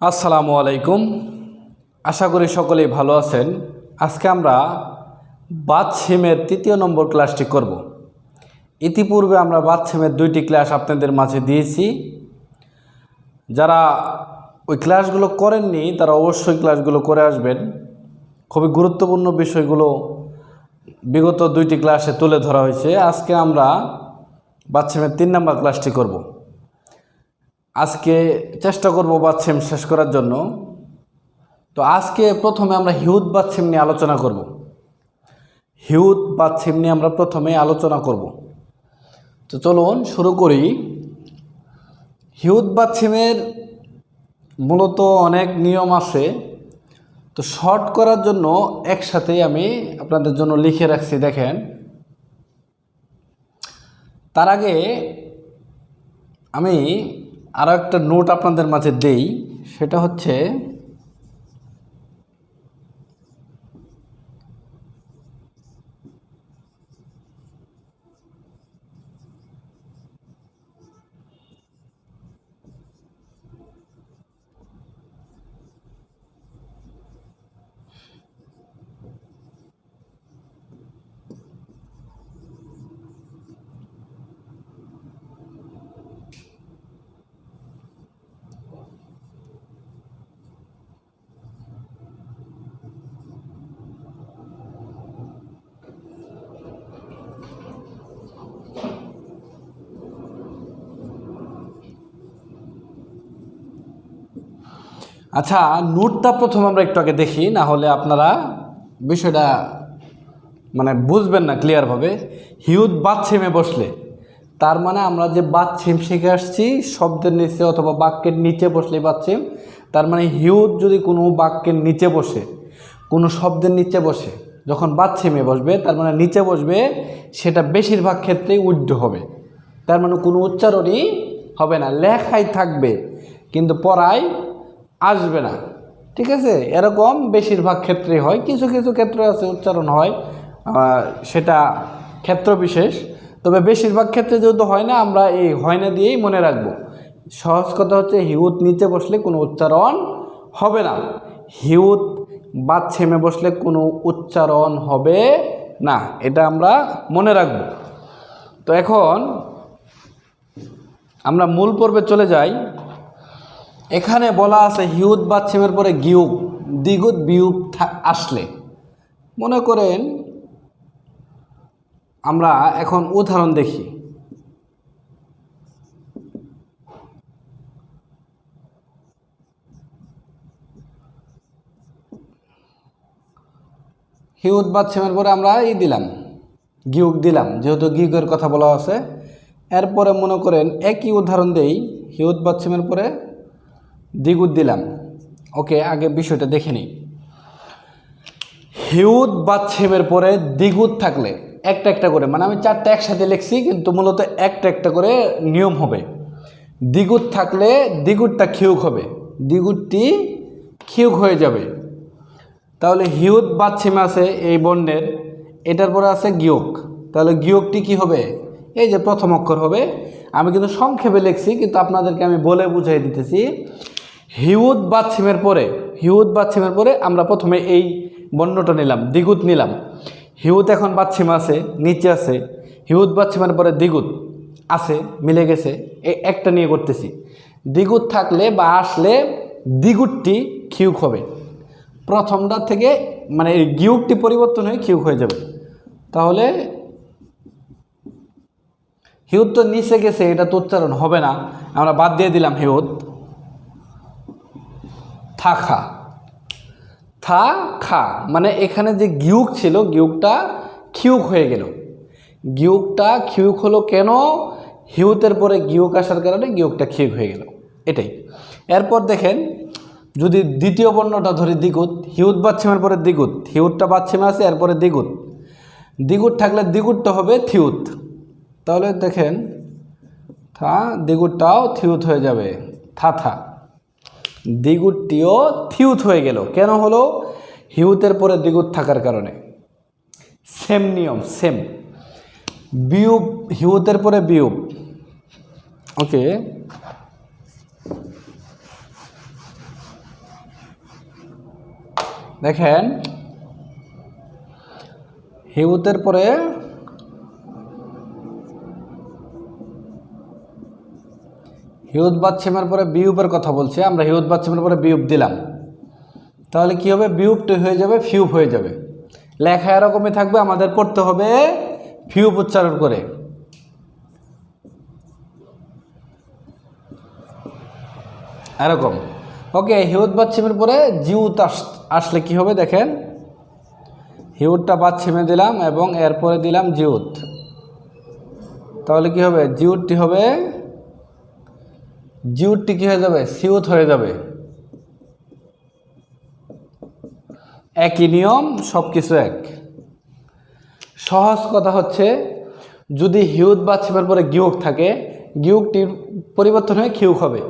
আসসালামু আলাইকুম। আশা করি সকলেই ভালো আছেন। আজকে আমরা বাদ তৃতীয় নম্বর ক্লাসটি করব। ইতিপূর্বে আমরা বাদ দুইটি ক্লাস আপনাদের মাঝে দিয়েছি। যারা ওই ক্লাসগুলো করেননি, তারা অবশ্যই ক্লাসগুলো করে আসবেন। খুবই গুরুত্বপূর্ণ বিষয়গুলো বিগত দুইটি ক্লাসে তুলে ধরা হয়েছে। আজকে আমরা বাচ্চামের তিন নম্বর ক্লাসটি করব। আজকে চেষ্টা করব বাচ্চেম শেষ করার জন্য। তো আজকে প্রথমে আমরা হিউদ বাচ্চেম নিয়ে আলোচনা করব। হিউদ বাচ্চেম নিয়ে আমরা প্রথমে আলোচনা করব। তো চলুন শুরু করি। হিউদ বাচ্চেমের মূলত অনেক নিয়ম আছে। তো শর্ট করার জন্য একসাথেই আমি আপনাদের জন্য লিখে রাখছি, দেখেন। তার আগে আমি আরও একটা নোট আপনাদের মাঝে দেই সেটা হচ্ছে আচ্ছা নোটটা প্রথম আমরা একটু আগে দেখি, না হলে আপনারা বিষয়টা মানে বুঝবেন না ক্লিয়ারভাবে হিউদ বাচ্ছিমে বসলে, তার মানে আমরা যে বাচ্ছিম শিখে আসছি, শব্দের নিচে অথবা বাক্যের নিচে বসলে বাচ্ছিম তার মানে হিউদ যদি কোনো বাক্যের নিচে বসে, কোনো শব্দের নিচে বসে, যখন বাচ্ছিমে বসবে, তার মানে নিচে বসবে, সেটা বেশিরভাগ ক্ষেত্রেই উড্ড হবে। তার মানে কোনো উচ্চারণই হবে না, লেখাই থাকবে, কিন্তু পড়ায় আসবে না। ঠিক আছে? এরকম বেশিরভাগ ক্ষেত্রে হয়। কিছু কিছু ক্ষেত্রে আছে, উচ্চারণ হয় সেটা ক্ষেত্র বিশেষ। তবে বেশিরভাগ ক্ষেত্রে যেহেতু হয় না, আমরা এই হয় না দিয়েই মনে রাখব। সহজ কথা হচ্ছে, হিউত নিচে বসলে কোনো উচ্চারণ হবে না। হিউত বাদ ছেমে বসলে কোনো উচ্চারণ হবে না। এটা আমরা মনে রাখব। তো এখন আমরা মূল পর্বে চলে যাই। এখানে বলা আছে হিউদ বাচ্ছিমের পরে গিউব দ্বিগুদ বিউব আসলে। মনে করেন, আমরা এখন উদাহরণ দেখি। হিউদ বাচ্ছিমের পরে আমরা এই দিলাম গিউক দিলাম, যেহেতু গিউকের কথা বলা আছে। এরপরে মনে করেন, একই উদাহরণ দেই, হিউদ বাচ্ছিমের পরে দ্বিগুদ দিলাম। ওকে, আগে বিষয়টা দেখে নিই। হিউদ বাচ্ছেমের পরে দ্বিগুদ থাকলে একটা একটা করে মানে আমি চারটা একসাথে লিখছি, কিন্তু মূলত একটা একটা করে নিয়ম হবে। দ্বিগুদ থাকলে দ্বিগুদটা খিউক হবে। দ্বিগুদটি খিউক হয়ে যাবে। তাহলে হিউদ বাচ্ছিমে আছে এই বর্ণের, এটার পরে আছে গিয়ক। তাহলে গিয়কটি কি হবে? এই যে প্রথম অক্ষর হবে। আমি কিন্তু সংক্ষেপে লিখছি, কিন্তু আপনাদেরকে আমি বলে বুঝাই দিতেছি। হিউদ বাচ্ছিমের পরে, হিউদ বাচ্ছিমের পরে আমরা প্রথমে এই বর্ণটা নিলাম দ্বিগুত নিলাম। হিউদ এখন বাচ্ছিম আছে, নিচে আছে। হিউদ বাচ্ছিমের পরে দ্বিগুত আছে, মিলে গেছে। এই একটা নিয়ে করতেছি। দ্বিগুত থাকলে বা আসলে দ্বিগুতটি খিউক হবে। প্রথমটা থেকে মানে এই গিউকটি পরিবর্তন হয়ে কিউক হয়ে যাবে। তাহলে হিউদ তো নিচে গেছে, এটা তো উচ্চারণ হবে না। আমরা বাদ দিয়ে দিলাম হিউদ। থাকা থা খা মানে এখানে যে গিউক ছিল, গিউকটা খিউক হয়ে গেল। গিউকটা খিউক হলো কেন? হিউতের পরে গিউক আসার কারণে গিউকটা খিউক হয়ে গেল। এটাই। এরপর দেখেন, যদি দ্বিতীয় বর্ণটা ধরি, দ্বিগুত। হিউত বাচ্ছিমের পরে দ্বিগুত। হিউতটা বাচ্ছিমে আছে, এরপরে দ্বিগুত। দ্বিগুত থাকলে দ্বিগুতটা হবে থিউত। তাহলে দেখেন, থা, দ্বিগুতটাও থিউত হয়ে যাবে। থা থা। দ্বিগুটটিও থিউথ হয়ে গেল। কেন হলো? হিউথের পরে দ্বিগুত থাকার কারণে। সেম নিয়ম, সেম। বিয়ুব হিউথের পরে বিয়োগ। ওকে। দেখেন, হিউথের পরে হিউত বাচ্ছিমের পরে বিউপের কথা বলছে, আমরা হিউদ বাচ্ছিমের পরে বিউপ দিলাম। তাহলে কি হবে? বিউপটি হয়ে যাবে, ফিউপ হয়ে যাবে। লেখা এরকমই থাকবে, আমাদের পড়তে হবে ফিউপ উচ্চারণ করে। এরকম। ওকে, হিউদ বাচ্ছিমের পরে জিউত আস, আসলে কি হবে দেখেন? হিউটটা বাচ্ছিমে দিলাম এবং এরপরে দিলাম জিউত। তাহলে কি হবে? জিউটটি হবে জিউটটি কি হয়ে যাবে, সিউত হয়ে যাবে। একই নিয়ম সব কিছু এক। সহজ কথা হচ্ছে, যদি হিউদ বা ছিমের পরে গিউক থাকে, গিউকটির পরিবর্তন হয়ে খিউক হবে।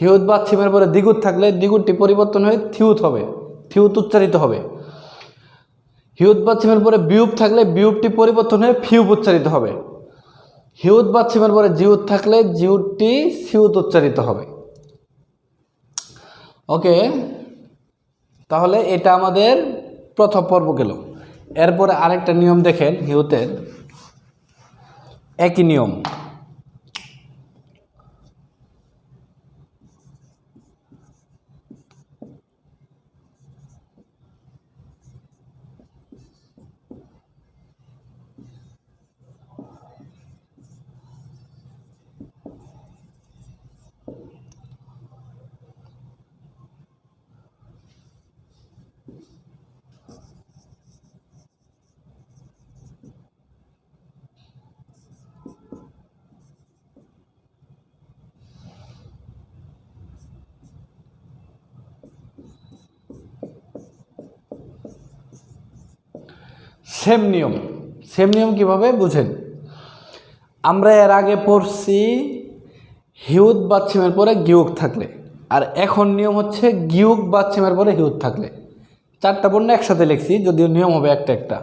হিউদ বা ছিমের পরে দ্বিগুত থাকলে দ্বিগুতটি পরিবর্তন হয়ে থিউত হবে, থিউত উচ্চারিত হবে। হিউদ বা ছিমের পরে বিউপ থাকলে বিউপটি পরিবর্তন হয়ে ফিউপ উচ্চারিত হবে। হিউদ বা ছিমের পরে জিউদ থাকলে জিউদটি সিউত উচ্চারিত হবে। ওকে, তাহলে এটা আমাদের প্রথম পর্ব গেল। এরপরে আরেকটা নিয়ম দেখেন হিউতের একই নিয়ম। সেম নিয়ম। সেম নিয়ম কীভাবে? বুঝেন। আমরা এর আগে পড়ছি হিউদ বাচ্ছিমের পরে গিউক থাকলে। আর এখন নিয়ম হচ্ছে গিউক বাচ্ছিমের পরে হিউদ থাকলে। চারটা বর্ণ একসাথে লিখছি, যদিও নিয়ম হবে একটা একটা।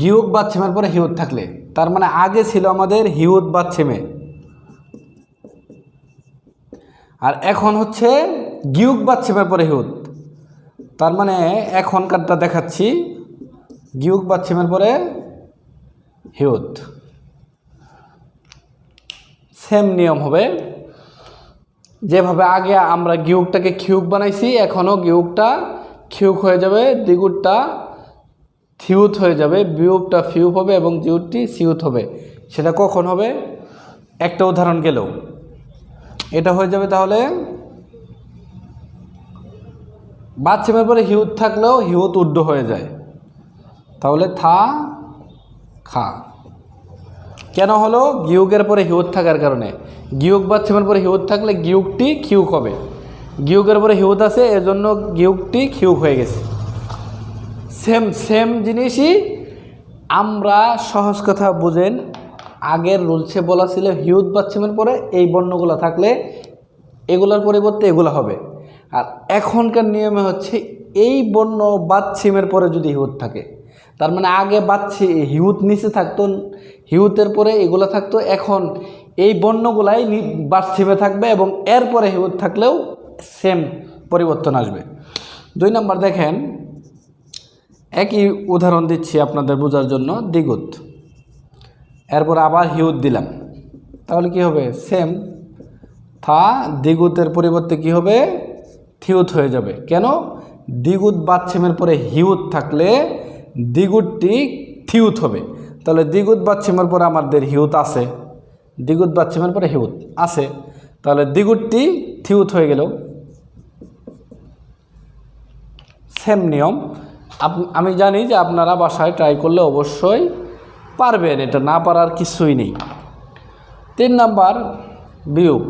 গিউক বাচ্ছিমের পরে হিউদ থাকলে। তার মানে আগে ছিল আমাদের হিউদ বাচ্ছিমে আর এখন হচ্ছে গিউক বাচ্ছিমের পরে হিউদ। তার মানে এখনকারটা দেখাচ্ছি। গিউক বা বাচ্ছিমের পরে হিউদ সেম নিয়ম হবে। যেভাবে আগে আমরা গিউকটাকে খিউক বানাইছি, এখনও গিউকটা খিউক হয়ে যাবে, দ্বিগুটটা থিউথ হয়ে যাবে বিউকটা ফিউপ হবে এবং জিউটটি সিউত হবে। সেটা কখন হবে? একটা উদাহরণ গেলেও এটা হয়ে যাবে তাহলে বাচ্চামের পরে হিউত থাকলেও হিউত উড্ড হয়ে যায়। তাহলে থা, খা। কেন হলো? গিউকের পরে হিউত থাকার কারণে। গিউক বাচ্চামের পরে হিউত থাকলে গিউকটি খিউক হবে। গিউকের পরে হিউত আছে, এজন্য গিউকটি খিউক হয়ে গেছে। সেম সেম জিনিসই আমরা সহজ কথা বুঝেন, আগের রুলসে বলা ছিল হিউত বাচ্চামের পরে এই বর্ণগুলো থাকলে এগুলোর পরিবর্তে এগুলো হবে। আর এখনকার নিয়মে হচ্ছে এই বর্ণ বাচ্ছিমের পরে যদি হিউত থাকে। তার মানে আগে বাচ্চি হিউত নিচে থাকতো, হিউতের পরে এগুলো থাকতো, এখন এই বর্ণগুলাই নি- বাচ্ছিমে থাকবে এবং এরপরে হিউত থাকলেও সেম পরিবর্তন আসবে। দুই নম্বর দেখেন, একই উদাহরণ দিচ্ছি আপনাদের বোঝার জন্য, দ্বিগুত। এরপর আবার হিউত দিলাম। তাহলে কি হবে? সেম থা, দ্বিগুতের পরিবর্তে কি হবে? থিউত হয়ে যাবে। কেন? দ্বিগুত বাচ্ছিমের পরে হিউত থাকলে দ্বিগুতটি থিউত হবে। তাহলে দ্বিগুত বাচ্ছিমের পরে আমাদের হিউত আছে। দ্বিগুত বাচ্ছিমের পরে হিউত আছে। তাহলে দ্বিগুতটি থিউত হয়ে গেল। সেম নিয়ম। আমি জানি যে আপনারা বাসায় ট্রাই করলে অবশ্যই পারবেন। এটা না পারার কিছুই নেই। তিন নাম্বার বিয়োগ।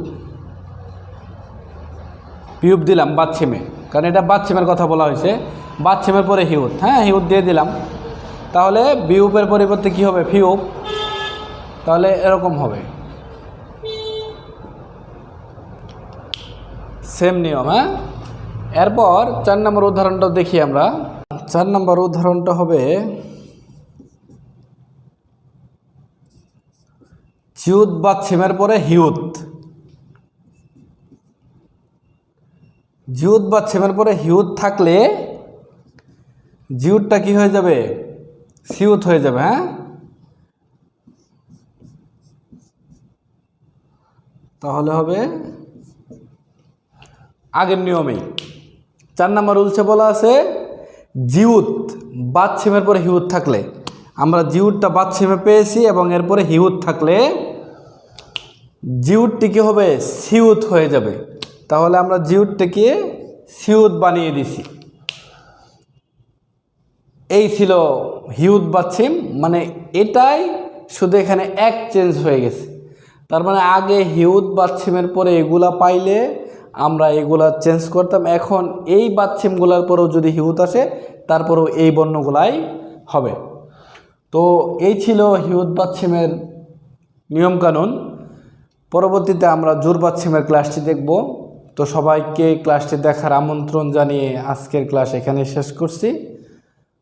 বিয়োগ দিলাম বাচ্ছিমে কারণ এটা বাচ্ছিমের কথা বলা হয়েছে। বাচ্ছিমের পরে হিউত হ্যাঁ হিউত দিয়ে দিলাম। তাহলে বিউপের পরিবর্তে কি হবে? ফিউপ। তাহলে এরকম হবে। সেম নিয়ম হ্যাঁ? এরপর চার নম্বর উদাহরণটা দেখি আমরা। চার নম্বর উদাহরণটা হবে চিউত বা ছিমের পরে হিউত জিউত বা ছেমের পরে হিউত থাকলে জিউটটা কি হয়ে যাবে? সিউত হয়ে যাবে হ্যাঁ? তাহলে হবে আগের নিয়মেই চার নাম্বার রুলসে বলা আছে, জিউত বাচ্ছিমের পরে হিউত থাকলে। আমরা জিউটটা বাচ্ছিমে পেয়েছি এবং এরপরে হিউত থাকলে জিউটটি কী হবে? সিউত হয়ে যাবে। তাহলে আমরা জিউটটাকে সিউত বানিয়ে দিছি। এই ছিল হিউত বাচ্ছিম মানে এটাই শুধু এখানে এক চেঞ্জ হয়ে গেছে। তার মানে আগে হিউত বাচ্ছিমের পরে এগুলা পাইলে আমরা এগুলা চেঞ্জ করতাম, এখন এই বাচ্ছিমগুলার পরেও যদি হিউত আসে, তারপরেও এই বর্ণগুলাই হবে। তো এই ছিল হিউদ বাচ্ছিমের নিয়মকানুন। পরবর্তীতে আমরা জোর বাচ্ছিমের ক্লাসটি দেখব। তো সবাইকে ক্লাসটি দেখার আমন্ত্রণ জানিয়ে আজকের ক্লাস এখানে শেষ করছি।